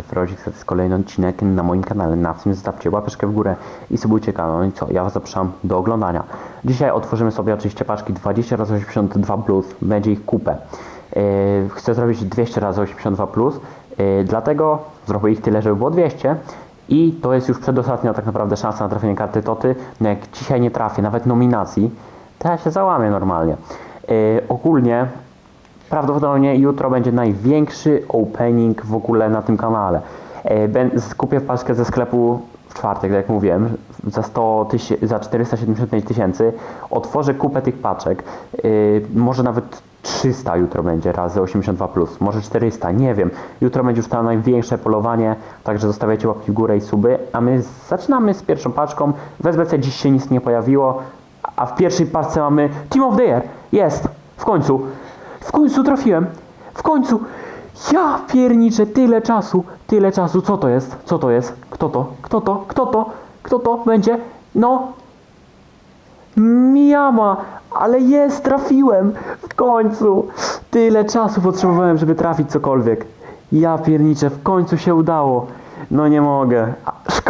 Cześć, Frozik, to jest kolejny odcinek na moim kanale. Na tym zostawcie łapeczkę w górę i subujcie kanał. No i co, ja was zapraszam do oglądania. Dzisiaj otworzymy sobie oczywiście paczki 20 x 82 plus, będzie ich kupę. Yy, chcę zrobić 200 x 82 plus, yy, dlatego zrobię ich tyle, żeby było 200. I to jest już przedostatnia tak naprawdę szansa na trafienie karty Toty. No jak dzisiaj nie trafię, nawet nominacji, to ja się załamię normalnie. Yy, ogólnie Prawdopodobnie jutro będzie największy opening w ogóle na tym kanale. E, Kupię paczkę ze sklepu w czwartek, tak jak mówiłem, za, 100 tysię- za 475 tysięcy. Otworzę kupę tych paczek. E, Może nawet 300 jutro będzie razy 82+, plus. może 400, nie wiem. Jutro będzie już to największe polowanie, także zostawiajcie łapki w górę i suby. A my zaczynamy z pierwszą paczką. W SBC dziś się nic nie pojawiło, a w pierwszej paczce mamy Team of the Year. Jest! W końcu! W końcu trafiłem! W końcu! Ja pierniczę, tyle czasu, tyle czasu. Co to jest? Co to jest? Kto to? Kto to? Kto to? Kto to będzie? No! Miyama! Ale jest, trafiłem! W końcu! Tyle czasu potrzebowałem, żeby trafić cokolwiek. Ja pierniczę, w końcu się udało. No nie mogę.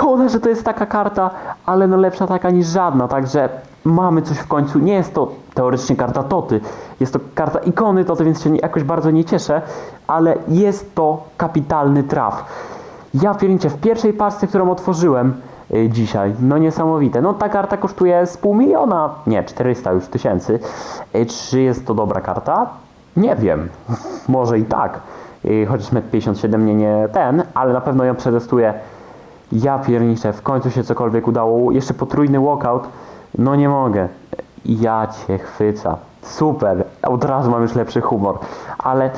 Szkoda, że to jest taka karta, ale no lepsza taka niż żadna, także mamy coś w końcu. Nie jest to teoretycznie karta Toty, jest to karta ikony Toty, więc się jakoś bardzo nie cieszę, ale jest to kapitalny traf. Ja pierniczę, w pierwszej paczce, którą otworzyłem y, dzisiaj, no niesamowite. No ta karta kosztuje z pół miliona, nie, 400 już tysięcy. Y, Czy jest to dobra karta? Nie wiem, może i tak. Y, Chociaż 1,57 m nie, nie ten, ale na pewno ją przetestuję. Ja pierniczę, w końcu się cokolwiek udało. Jeszcze potrójny walkout. No nie mogę. Ja cię chwyca. Super. Od razu mam już lepszy humor. Ale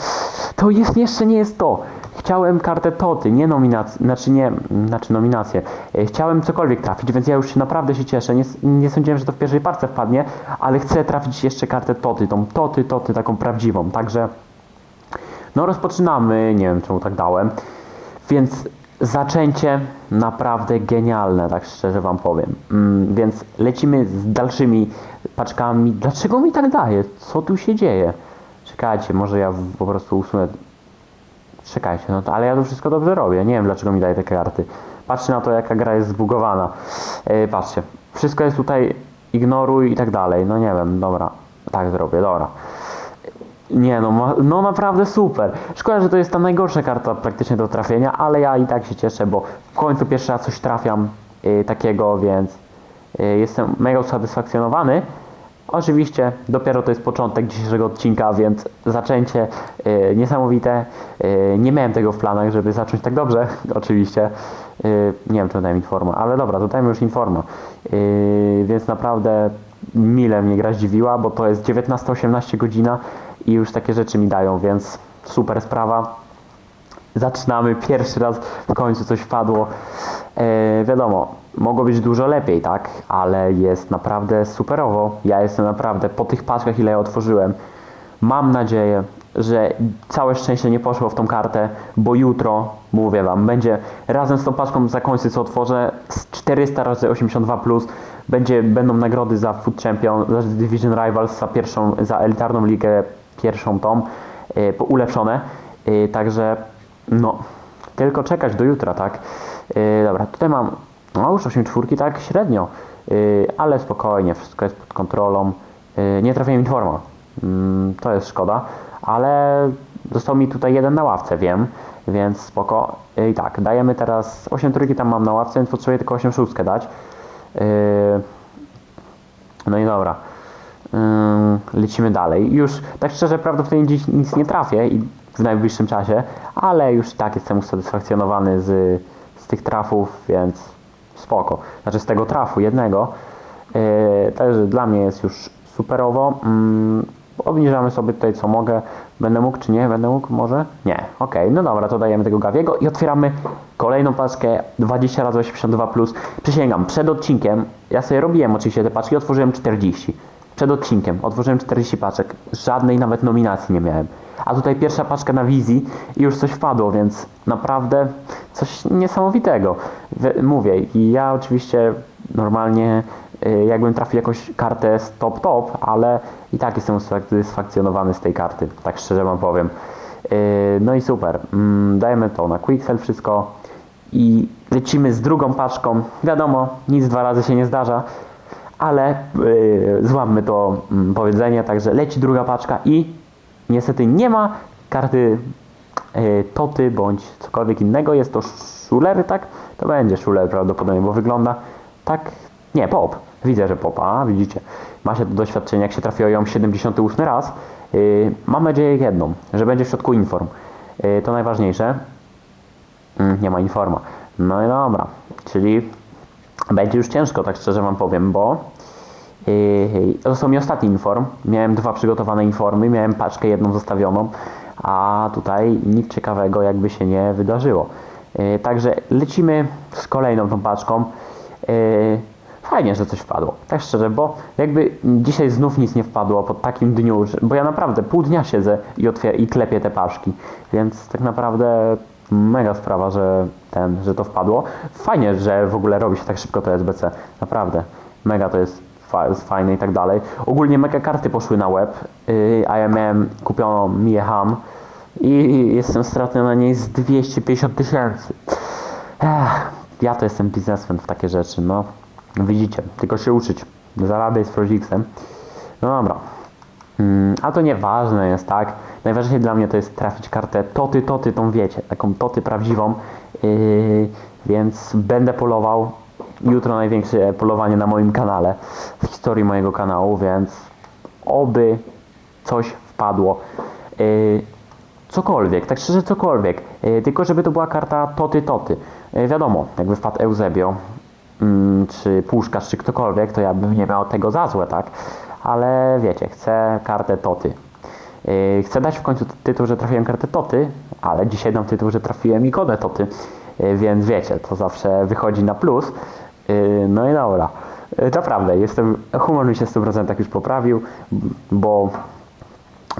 to jest, jeszcze nie jest to. Chciałem kartę Toty, nie nominację, znaczy nie, znaczy nominację. E, Chciałem cokolwiek trafić, więc ja już się naprawdę się cieszę. Nie, nie sądziłem, że to w pierwszej parce wpadnie, ale chcę trafić jeszcze kartę Toty, tą Toty, Toty, taką prawdziwą. Także no rozpoczynamy, nie wiem czemu tak dałem, więc zaczęcie naprawdę genialne, tak szczerze wam powiem. Mm, więc lecimy z dalszymi paczkami. Dlaczego mi tak daje? Co tu się dzieje? Czekajcie, może ja po prostu usunę... Czekajcie, no to, ale ja to wszystko dobrze robię. Nie wiem dlaczego mi daje te karty. Patrzcie na to jaka gra jest zbugowana. Yy, patrzcie, wszystko jest tutaj ignoruj i tak dalej. No nie wiem, dobra. Tak zrobię, dobra. Nie no, no naprawdę super. Szkoda, że to jest ta najgorsza karta praktycznie do trafienia, ale ja i tak się cieszę, bo w końcu pierwszy raz coś trafiam y, takiego, więc y, jestem mega usatysfakcjonowany. Oczywiście dopiero to jest początek dzisiejszego odcinka, więc zaczęcie y, niesamowite. Y, nie miałem tego w planach, żeby zacząć tak dobrze, oczywiście. Y, nie wiem, czy dałem informa, ale dobra, to dajmy już informa. Y, więc naprawdę mile mnie gra zdziwiła, bo to jest 19-18 godzina i już takie rzeczy mi dają, więc super sprawa. Zaczynamy, pierwszy raz w końcu coś wpadło. E, wiadomo, mogło być dużo lepiej, tak? Ale jest naprawdę superowo. Ja jestem naprawdę po tych paczkach, ile ja otworzyłem. Mam nadzieję, że całe szczęście nie poszło w tą kartę, bo jutro, mówię wam, będzie razem z tą paczką za końcy, co otworzę, z 400 razy 82 plus, będzie, będą nagrody za Food Champion, za Division Rivals, za pierwszą, za elitarną ligę, pierwszą tą, e, po- ulepszone. E, także, no, tylko czekać do jutra, tak? E, dobra, tutaj mam, no już 8 czwórki, tak, średnio, ale spokojnie, wszystko jest pod kontrolą. Nie trafiłem informa. Mm, to jest szkoda, ale został mi tutaj jeden na ławce, wiem, więc spoko. I tak, dajemy teraz 8 trójki tam mam na ławce, więc potrzebuję tylko 8 szóstkę dać. No i dobra. Ym, lecimy dalej. Już tak szczerze prawdopodobnie nic nie trafię i w najbliższym czasie, ale już tak jestem usatysfakcjonowany z, z tych trafów, więc spoko. Znaczy z tego trafu jednego. Yy, także dla mnie jest już superowo. Ym, obniżamy sobie tutaj co mogę. Będę mógł czy nie? Będę mógł może? Nie. Okej, no dobra, to dajemy tego Gawiego i otwieramy kolejną paczkę 20 razy 82 plus. Przysięgam, przed odcinkiem, ja sobie robiłem oczywiście te paczki, otworzyłem 40. Przed odcinkiem otworzyłem 40 paczek, żadnej nawet nominacji nie miałem. A tutaj pierwsza paczka na wizji i już coś wpadło, więc naprawdę coś niesamowitego. Mówię, i ja oczywiście normalnie y, jakbym trafił jakąś kartę z top top, ale i tak jestem usatysfakcjonowany z tej karty, tak szczerze wam powiem. Yy, no i super. Mm, Dajemy to na Quicksell wszystko i lecimy z drugą paczką. Wiadomo, nic dwa razy się nie zdarza, ale yy, złammy to mm, powiedzenie, także leci druga paczka i niestety nie ma karty yy, Toty bądź cokolwiek innego. Jest to Schuler, tak? To będzie Schuler prawdopodobnie, bo wygląda tak... Nie, Pop. Widzę, że Pop. A, widzicie. Ma się to doświadczenie, jak się trafiło ją 78 raz. Yy, mam nadzieję jedną, że będzie w środku inform. Yy, to najważniejsze. Mm, nie ma informa. No i dobra, czyli będzie już ciężko, tak szczerze wam powiem, bo yy, to są mi ostatni inform. Miałem dwa przygotowane informy, miałem paczkę jedną zostawioną, a tutaj nic ciekawego jakby się nie wydarzyło. Yy, także lecimy z kolejną tą paczką. Yy, fajnie, że coś wpadło. Tak szczerze, bo jakby dzisiaj znów nic nie wpadło po takim dniu, bo ja naprawdę pół dnia siedzę i, otwier- i klepię te paczki, więc tak naprawdę mega sprawa, że ten, że to wpadło. Fajnie, że w ogóle robi się tak szybko to SBC, naprawdę. Mega to jest fajne i tak dalej. Ogólnie mega karty poszły na web, yy, a ja miałem kupioną Mię Ham i jestem stratny na niej z 250 tysięcy. Ja to jestem biznesmen w takie rzeczy, no. Widzicie, tylko się uczyć. Zarabiać z Prozixem. No dobra. Mm, a to nieważne jest, tak? Najważniejsze dla mnie to jest trafić kartę toty, toty, tą wiecie, taką toty prawdziwą. Yy, więc będę polował. Jutro największe polowanie na moim kanale, w historii mojego kanału, więc oby coś wpadło. Yy, cokolwiek, tak szczerze cokolwiek. Yy, tylko żeby to była karta toty, toty. Yy, wiadomo, jakby wpadł Eusebio, mm, czy Puszkarz, czy ktokolwiek, to ja bym nie miał tego za złe, tak? Ale wiecie, chcę kartę Toty. Yy, chcę dać w końcu tytuł, że trafiłem kartę Toty, ale dzisiaj dam tytuł, że trafiłem ikonę Toty. Yy, więc wiecie, to zawsze wychodzi na plus. Yy, no i dobra. Yy, naprawdę, jestem, humor mi się w 100% już poprawił, bo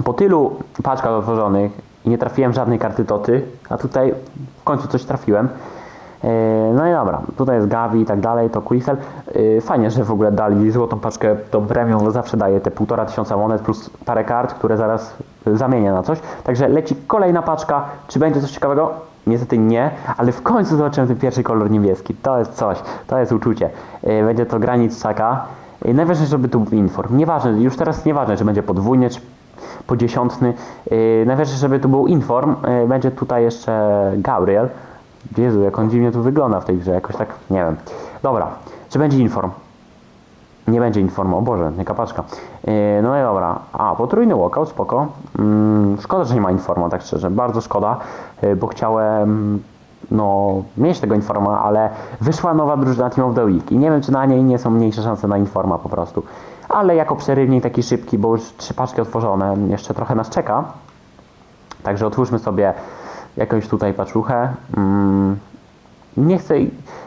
po tylu paczkach otworzonych nie trafiłem żadnej karty Toty, a tutaj w końcu coś trafiłem. Yy, No i dobra, tutaj jest Gavi i tak dalej, to Quixel. Yy, Fajnie, że w ogóle dali złotą paczkę, tą premium zawsze daje te półtora tysiąca monet plus parę kart, które zaraz zamienię na coś. Także leci kolejna paczka. Czy będzie coś ciekawego? Niestety nie, ale w końcu zobaczyłem ten pierwszy kolor niebieski. To jest coś, to jest uczucie. Yy, Będzie to granic Saka. Yy, Najważniejsze, żeby tu był inform. Nieważne, już teraz nieważne, czy będzie podwójny, czy po dziesiątny. Yy, najważniejsze, żeby tu był inform. Będzie tutaj jeszcze Gabriel. Jezu, jak on dziwnie tu wygląda w tej grze, jakoś tak, nie wiem. Dobra, czy będzie inform? Nie będzie inform, o Boże, nie kapaczka. Yy, no i dobra, a, potrójny walkout, spoko. Mm, szkoda, że nie ma informa, tak szczerze, bardzo szkoda, yy, bo chciałem, no, mieć tego informa, ale wyszła nowa drużyna Team of the Week i nie wiem, czy na niej nie są mniejsze szanse na informa po prostu. Ale jako przerywnik taki szybki, bo już trzy paczki otworzone, jeszcze trochę nas czeka. Także otwórzmy sobie jakąś tutaj paczuchę. Mm, nie chcę.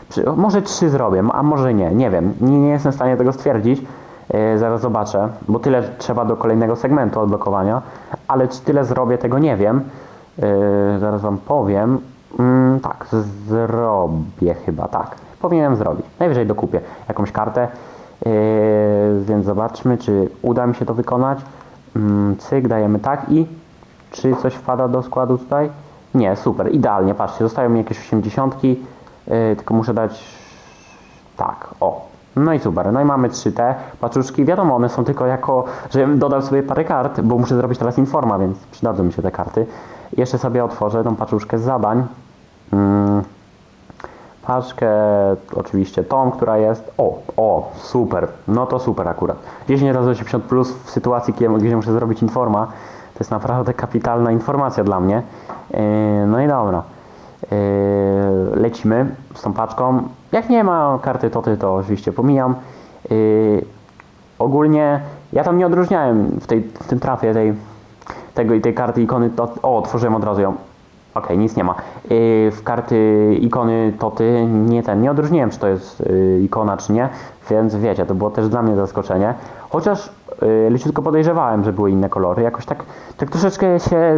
Przy- Może trzy zrobię, a może nie, nie wiem. Nie, nie jestem w stanie tego stwierdzić. Yy, zaraz zobaczę, bo tyle trzeba do kolejnego segmentu odblokowania, ale czy tyle zrobię, tego nie wiem. Yy, zaraz wam powiem. Mm, tak, zrobię chyba, tak. Powinienem zrobić. Najwyżej dokupię jakąś kartę. Yy, więc zobaczmy, czy uda mi się to wykonać. Mm, cyk, dajemy tak i czy coś wpada do składu tutaj? Nie, super, idealnie, patrzcie, zostają mi jakieś 80, yy, tylko muszę dać tak, o. No i super, no i mamy 3T paczuszki, wiadomo, one są tylko jako, żebym dodał sobie parę kart, bo muszę zrobić teraz informa, więc przydadzą mi się te karty. Jeszcze sobie otworzę tą paczuszkę z zadań. Mm, paczkę, oczywiście tą, która jest, o, o, super, no to super akurat. 10 razy 80 plus w sytuacji, gdzie muszę zrobić informa, to jest naprawdę kapitalna informacja dla mnie. Yy, no i dobra. Yy, lecimy z tą paczką. Jak nie ma karty Toty, to oczywiście pomijam. Yy, ogólnie ja tam nie odróżniałem w, tej, w tym trafie tej, tego i tej karty ikony. To, o, otworzyłem od razu ją. Okej, nic nie ma. Yy, w karty ikony Toty nie ten, nie odróżniłem, czy to jest yy, ikona, czy nie, więc wiecie, to było też dla mnie zaskoczenie. Chociaż yy, leciutko podejrzewałem, że były inne kolory, jakoś tak, tak troszeczkę się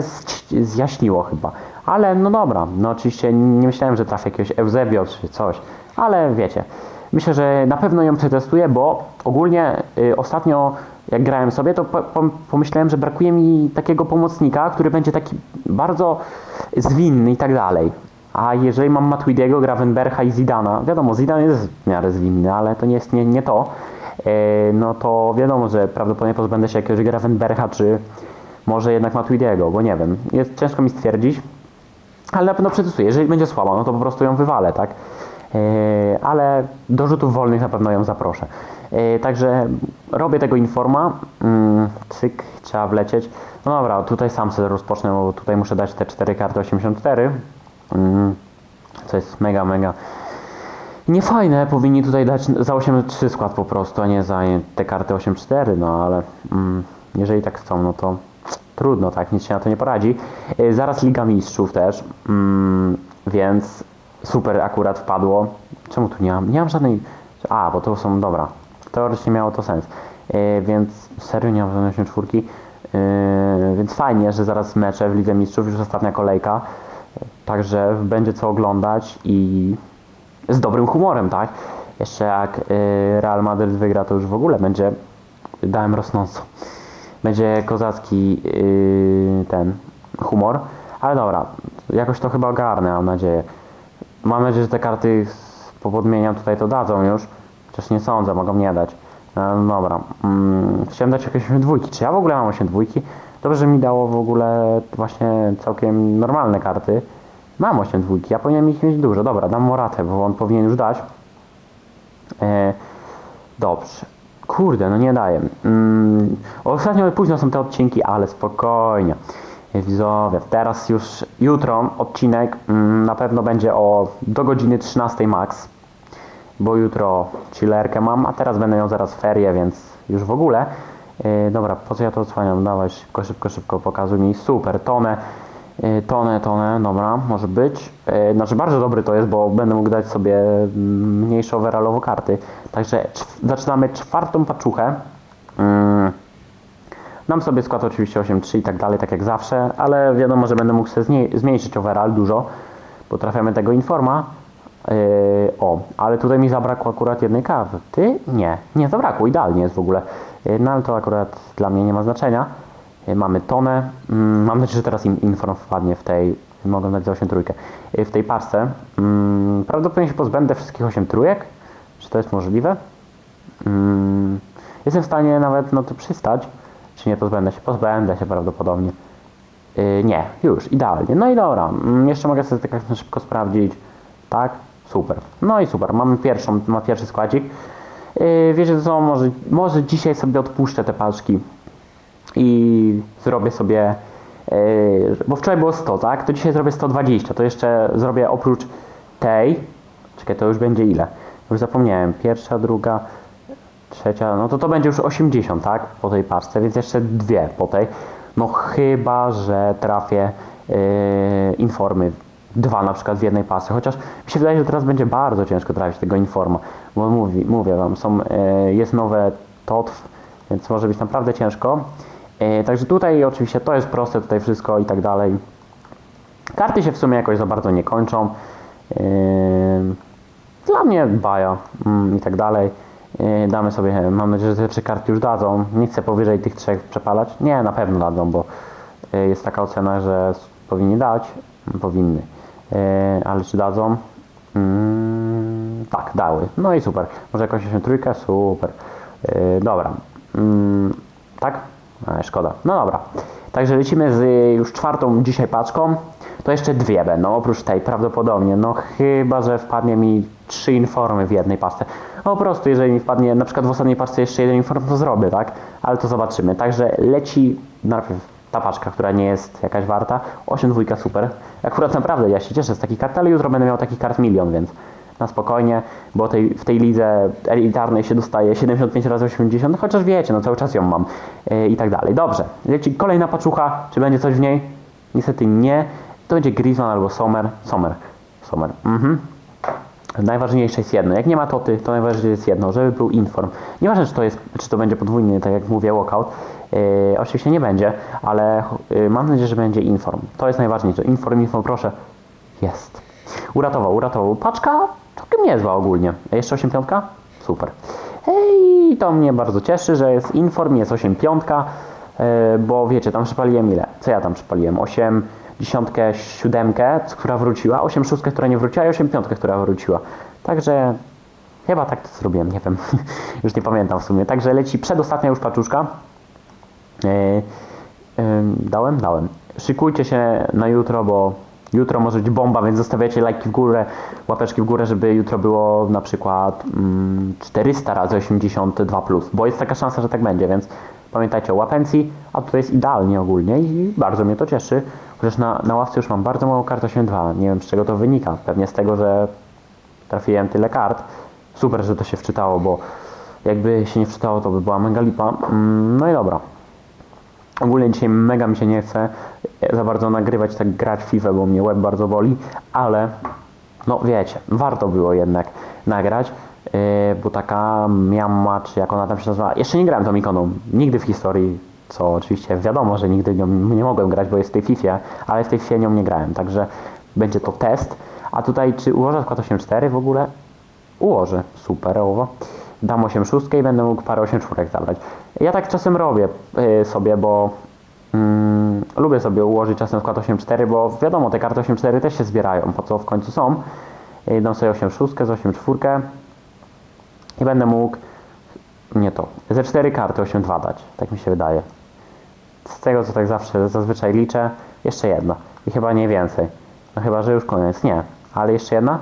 zjaśniło chyba. Ale no dobra, no oczywiście nie myślałem, że trafię jakiegoś Eusebio czy coś, ale wiecie. Myślę, że na pewno ją przetestuję, bo ogólnie y, ostatnio jak grałem sobie, to po, pom- pomyślałem, że brakuje mi takiego pomocnika, który będzie taki bardzo zwinny i tak dalej. A jeżeli mam Matuidiego, Gravenbercha i Zidana, wiadomo, Zidane jest w miarę zwinny, ale to nie jest nie, nie to, e, no to wiadomo, że prawdopodobnie pozbędę się jakiegoś Gravenbercha, czy może jednak Matuidiego, bo nie wiem. Jest ciężko mi stwierdzić, ale na pewno przetestuję. Jeżeli będzie słaba, no to po prostu ją wywalę, tak? E, ale do rzutów wolnych na pewno ją zaproszę. E, także robię tego informa. Mm, cyk, trzeba wlecieć. No dobra, tutaj sam sobie rozpocznę, bo tutaj muszę dać te 4 karty 84. Mm, co jest mega, mega niefajne. Powinni tutaj dać za 8-3 skład po prostu, a nie za te karty 8-4, no ale mm, jeżeli tak chcą, no to trudno, tak, nic się na to nie poradzi. Yy, zaraz Liga Mistrzów też, więc super akurat wpadło. Czemu tu nie mam? Nie mam żadnej... A, bo to są, dobra, teoretycznie miało to sens. Yy, więc serio nie mam żadnej 84. Yy, więc fajnie, że zaraz mecze w Lidze Mistrzów, już ostatnia kolejka. Także będzie co oglądać i z dobrym humorem, tak? Jeszcze jak y, Real Madrid wygra, to już w ogóle będzie, dałem rosnąco, będzie kozacki ten humor, ale dobra, jakoś to chyba ogarnę, mam nadzieję. Mam nadzieję, że te karty popodmieniam tutaj to dadzą już, chociaż nie sądzę, mogą nie dać. No, dobra, mm, chciałem dać jakieś 8 dwójki, czy ja w ogóle mam 8 dwójki? Dobrze, że mi dało w ogóle właśnie całkiem normalne karty. Mam 8 dwójki, ja powinienem ich mieć dużo. Dobra, dam Moratę, bo on powinien już dać. E, dobrze. Kurde, no nie daję. Mm, ostatnio późno są te odcinki, ale spokojnie. Widzowie, teraz już jutro odcinek mm, na pewno będzie o do godziny 13 max, bo jutro chillerkę mam, a teraz będę miał zaraz ferie, więc już w ogóle. E, dobra, po co ja to odsłaniam? Dawaj szybko, szybko, szybko, pokazuj mi. Super, tonę. E, Tonę, tonę, dobra, może być. E, Znaczy bardzo dobry to jest, bo będę mógł dać sobie mm, mniejsze overallowo karty. Także zaczynamy czwartą paczuchę. Mm. Dam sobie skład oczywiście 8-3 i tak dalej, tak jak zawsze, ale wiadomo, że będę mógł sobie zmniejszyć overall dużo, bo trafiamy tego informa. Yy, o, ale tutaj mi zabrakło akurat jednej karty. Nie, nie zabrakło, idealnie jest w ogóle. Yy, no ale to akurat dla mnie nie ma znaczenia. Yy, mamy tonę. Mm, mam nadzieję, że teraz im inform wpadnie w tej. Mogę dać za 8 trójkę. Yy, w tej parce. Mm, prawdopodobnie się pozbędę wszystkich 8 trójek. Czy to jest możliwe? Mm, jestem w stanie nawet na to przystać. Czy nie pozbędę się? Pozbędę się prawdopodobnie. Yy, nie, już, idealnie. No i dobra, mm, jeszcze mogę sobie tak szybko sprawdzić. Tak, super. No i super, mamy pierwszą, ma pierwszy składzik. Yy, wiecie co, może, może dzisiaj sobie odpuszczę te paczki i zrobię sobie, yy, bo wczoraj było 100, tak? To dzisiaj zrobię 120, to jeszcze zrobię oprócz tej, czekaj, to już będzie ile? Już zapomniałem, pierwsza, druga, trzecia, no to to będzie już 80, tak? Po tej paczce, więc jeszcze dwie po tej. No chyba, że trafię yy, informy. Dwa na przykład w jednej pasy, chociaż mi się wydaje, że teraz będzie bardzo ciężko trafić tego informa, bo mówi, mówię wam, są, yy, jest nowe TOTW, więc może być naprawdę ciężko. Yy, także tutaj oczywiście to jest proste, tutaj wszystko i tak dalej. Karty się w sumie jakoś za bardzo nie kończą. Yy, dla mnie baja mm, i tak dalej. Yy, damy sobie, mam nadzieję, że te trzy karty już dadzą. Nie chcę powyżej tych trzech przepalać. Nie, na pewno dadzą, bo yy, jest taka ocena, że powinni dać. Powinny. Yy, ale czy dadzą? Mm, tak, dały. No i super. Może jakąś 8 trójkę? Super. Dobra. Mm, tak? E, szkoda. No dobra. Także lecimy z już czwartą dzisiaj paczką. To jeszcze dwie będą, oprócz tej prawdopodobnie. No chyba, że wpadnie mi trzy informy w jednej paczce. Po prostu, jeżeli mi wpadnie na przykład w ostatniej paczce jeszcze jeden inform, to zrobię, tak? Ale to zobaczymy. Także leci najpierw ta paczka, która nie jest jakaś warta. 8 dwójka super. Akurat naprawdę ja się cieszę z takich kart, ale jutro będę miał takich kart milion, więc na spokojnie, bo tej, w tej lidze elitarnej się dostaje 75 razy 80, chociaż wiecie, no cały czas ją mam yy, i tak dalej. Dobrze, leci kolejna paczucha, czy będzie coś w niej? Niestety nie. To będzie Griezmann albo Sommer. Sommer. Sommer. Mhm. Najważniejsze jest jedno. Jak nie ma toty, to najważniejsze jest jedno, żeby był inform. Nieważne, czy to, jest, czy to będzie podwójny, tak jak mówię, walkout. Yy, oczywiście nie będzie, ale yy, mam nadzieję, że będzie inform. To jest najważniejsze. Inform, inform, proszę. Jest. Uratował, uratował. Paczka całkiem niezła ogólnie. A jeszcze 8 piątka? Super. Ej, I to mnie bardzo cieszy, że jest inform, jest 8 piątka, e, bo wiecie, tam przypaliłem ile? Co ja tam przypaliłem? 8 dziesiątkę, siódemkę, która wróciła, 8 szóstkę, która nie wróciła i 8 piątkę, która wróciła. Także chyba tak to zrobiłem, nie wiem, już nie pamiętam w sumie. Także leci przedostatnia już paczuszka. E, e, dałem? Dałem. Szykujcie się na jutro, bo jutro może być bomba, więc zostawiacie lajki w górę, łapeczki w górę, żeby jutro było na przykład mm, 400 razy 82 plus, bo jest taka szansa, że tak będzie, więc pamiętajcie o łapencji, a tutaj jest idealnie ogólnie i bardzo mnie to cieszy, chociaż na, na ławce już mam bardzo mało kart 82, nie wiem z czego to wynika, pewnie z tego, że trafiłem tyle kart, super, że to się wczytało, bo jakby się nie wczytało, to by była mega lipa, Mm, no i dobra. Ogólnie dzisiaj mega mi się nie chce za bardzo nagrywać, tak grać FIFA, bo mnie łeb bardzo boli, ale no wiecie, warto było jednak nagrać, bo taka miamma, czy jak ona tam się nazywa, jeszcze nie grałem tą ikoną, nigdy w historii, co oczywiście wiadomo, że nigdy nią nie mogłem grać, bo jest w tej FIFA, ale w tej FIFA nią nie grałem, także będzie to test. A tutaj czy ułożę skład 8-4 w ogóle? Ułożę, superowo. Dam 8 szóstkę i będę mógł parę 8 czwórek zabrać. Ja tak czasem robię y, sobie, bo mm, lubię sobie ułożyć czasem skład 8-4, bo wiadomo, te karty 8-4 też się zbierają, po co w końcu są. Y, Dam sobie 8 szóstkę z 8 czwórkę i będę mógł, nie to, ze 4 karty 8-2 dać, tak mi się wydaje. Z tego co tak zawsze, zazwyczaj liczę, jeszcze jedna i chyba nie więcej. No chyba, że już koniec, nie. Ale jeszcze jedna?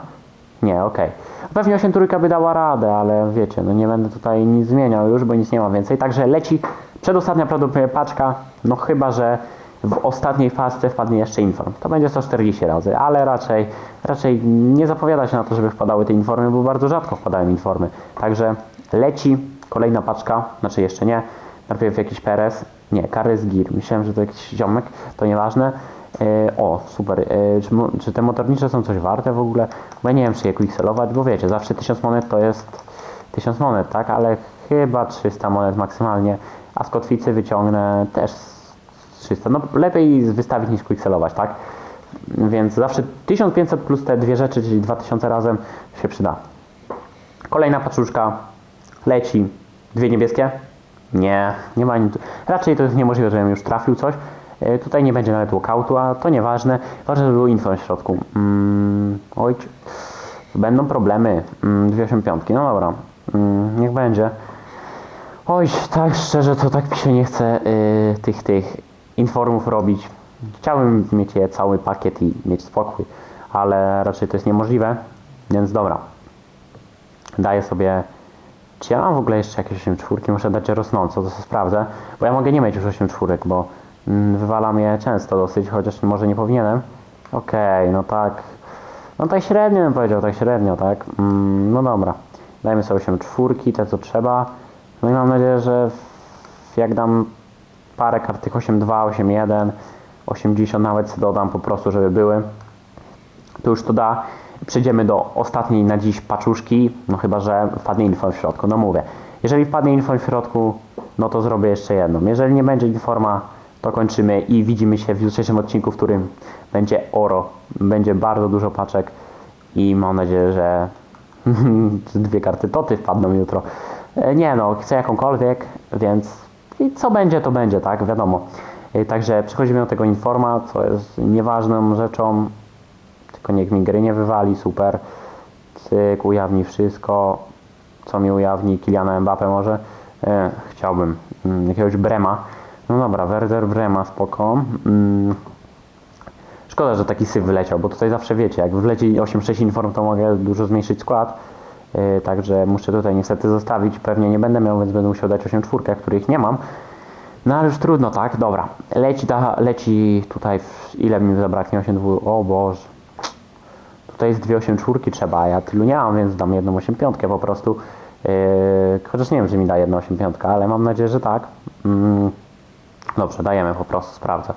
Nie, okej. Pewnie 8 trójka by dała radę, ale wiecie, no nie będę tutaj nic zmieniał już, bo nic nie ma więcej. Także leci przedostatnia prawdopodobnie paczka, no chyba, że w ostatniej fazce wpadnie jeszcze inform. To będzie 140 razy, ale raczej, raczej nie zapowiada się na to, żeby wpadały te informy, bo bardzo rzadko wpadają informy. Także leci kolejna paczka, znaczy jeszcze nie. Najpierw jakiś Perez, nie, Karys Gir. Myślałem, że to jakiś ziomek, to nieważne. E, o, super. E, czy, czy te motornicze są coś warte w ogóle? Bo ja nie wiem, czy je quickselować, bo wiecie, zawsze 1000 monet to jest 1000 monet, tak? Ale chyba 300 monet maksymalnie, a z kotwicy wyciągnę też z 300. No lepiej wystawić niż quickselować, tak? Więc zawsze 1500 plus te dwie rzeczy, czyli 2000 razem się przyda. Kolejna paczuszka leci. Dwie niebieskie? Nie, nie ma. Raczej to jest niemożliwe, żebym już trafił coś. E, Tutaj nie będzie nawet walkoutu, a to nieważne. Ważne, żeby było info w środku. Mm, oj, będą problemy. Mm, dwie 85. No dobra, mm, niech będzie. Oj, tak szczerze, to tak mi się nie chce y, tych, tych informów robić. Chciałbym mieć je cały pakiet i mieć spokój, ale raczej to jest niemożliwe, więc dobra. Daję sobie... Czy ja mam w ogóle jeszcze jakieś 8 czwórki? Muszę dać rosnąco, to sobie sprawdzę, bo ja mogę nie mieć już 8 czwórek, bo mm, wywalam je często dosyć, chociaż może nie powinienem. Okej, no tak. No tak średnio bym powiedział, tak średnio, tak? Mm, no dobra. Dajmy sobie 8 czwórki, te co trzeba. No i mam nadzieję, że jak dam parę kart tych 8-2, 8-1, 80 nawet dodam po prostu, żeby były. To już to da. Przejdziemy do ostatniej na dziś paczuszki, no chyba, że wpadnie info w środku, no mówię. Jeżeli wpadnie info w środku, no to zrobię jeszcze jedną. Jeżeli nie będzie informa, to kończymy i widzimy się w jutrzejszym odcinku, w którym będzie oro. Będzie bardzo dużo paczek i mam nadzieję, że dwie karty toty wpadną jutro. E, Nie no, chcę jakąkolwiek, więc i co będzie, to będzie, tak, wiadomo. E, Także przechodzimy do tego informa, co jest nieważną rzeczą, tylko niech mi gry nie wywali, super. Cyk, ujawni wszystko. Co mi ujawni? Kiliana Mbappe może? E, chciałbym. Mm, jakiegoś Brema. No dobra, Werder Brema, spoko. Mm, Szkoda, że taki syf wyleciał, bo tutaj zawsze wiecie, jak wleci 8-6 inform, to mogę dużo zmniejszyć skład. Yy, także muszę tutaj niestety zostawić. Pewnie nie będę miał, więc będę musiał dać 8 czwórkę, których nie mam. No ale już trudno, tak? Dobra. Leci, ta, leci tutaj, ile mi zabraknie? 8 dwu... O Boże. Tutaj jest dwie 8 czwórki trzeba, a ja tylu nie mam, więc dam jedną 8 piątkę po prostu. Yy, chociaż nie wiem, czy mi da jedną 8 piątka, ale mam nadzieję, że tak. Mm, dobrze, dajemy po prostu, sprawdzę.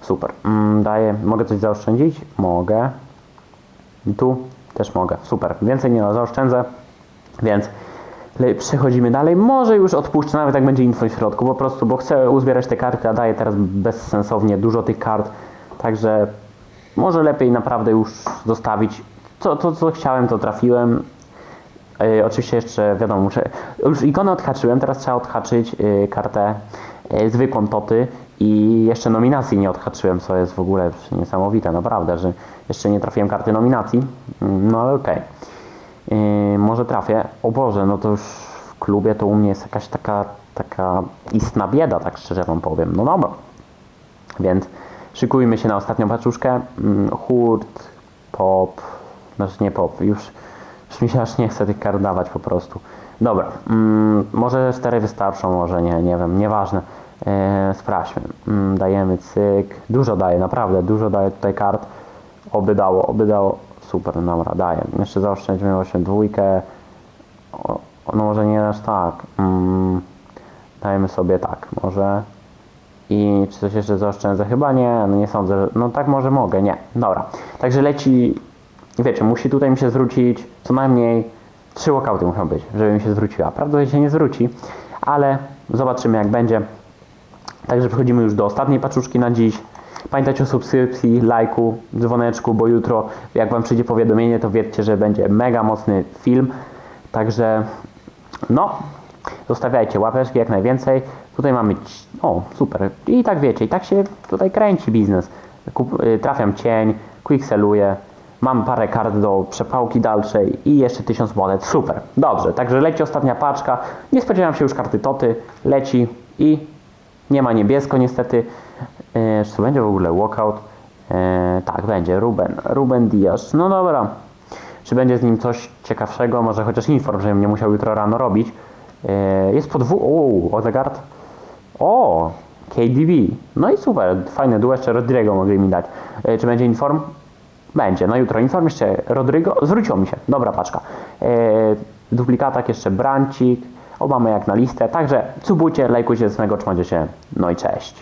Super. Mm, daję. Mogę coś zaoszczędzić? Mogę. I tu też mogę. Super. Więcej nie zaoszczędzę, więc przechodzimy dalej. Może już odpuszczę, nawet jak będzie info w środku, po prostu, bo chcę uzbierać te karty, a daję teraz bezsensownie dużo tych kart. Także może lepiej naprawdę już zostawić. Co, to, co chciałem, to trafiłem. Yy, oczywiście jeszcze, wiadomo, muszę... Już ikonę odhaczyłem, teraz trzeba odhaczyć yy, kartę yy, zwykłą Toty i jeszcze nominacji nie odhaczyłem, co jest w ogóle niesamowite, naprawdę, że jeszcze nie trafiłem karty nominacji. No ale okej. Yy, może trafię. O Boże, no to już w klubie to u mnie jest jakaś taka, taka istna bieda, tak szczerze wam powiem. No dobra. Więc szykujmy się na ostatnią paczuszkę. Mm, Hurt, pop, znaczy nie pop, już, już mi się aż nie chce tych kart dawać po prostu. Dobra, mm, może cztery wystarczą, może nie, nie wiem, nieważne. Eee, sprawdźmy. Mm, dajemy cyk. Dużo daje, naprawdę, dużo daje tutaj kart. Oby dało, oby dało. Super, dobra, daję. Jeszcze zaoszczędźmy właśnie dwójkę. O, no może nie aż tak. Mm, dajemy sobie tak, może. I czy coś jeszcze zaoszczędzę? Chyba nie, no nie sądzę. że- No tak może mogę, nie. Dobra. Także leci, wiecie, musi tutaj mi się zwrócić co najmniej trzy walkouty muszą być, żeby mi się zwróciła. Prawdopodobnie się nie zwróci, ale zobaczymy jak będzie. Także przechodzimy już do ostatniej paczuszki na dziś. Pamiętajcie o subskrypcji, lajku, dzwoneczku, bo jutro jak Wam przyjdzie powiadomienie, to wiedzcie, że będzie mega mocny film. Także no, zostawiajcie łapeczki jak najwięcej. Tutaj mamy, o super, i tak wiecie, i tak się tutaj kręci biznes. Kup, y, trafiam cień, quickseluję, mam parę kart do przepałki dalszej i jeszcze 1000 monet, super, dobrze. Także leci ostatnia paczka, nie spodziewam się już karty Toty, leci i nie ma niebiesko niestety. E, czy to będzie w ogóle walkout? E, tak, będzie. Ruben. Ruben Diaz. No dobra. Czy będzie z nim coś ciekawszego? Może chociaż inform, żebym nie musiał jutro rano robić. E, jest podwó... O, Odegaard. O, KDB. No i super. Fajny duet. Jeszcze Rodrigo mogli mi dać. E, czy będzie inform? Będzie. No jutro inform jeszcze Rodrigo. Zwróciło mi się. Dobra paczka. E, duplikatak jeszcze Brancik. O, mamy jak na listę. Także subujcie, lajkujcie, z mego trzymajcie się. No i cześć.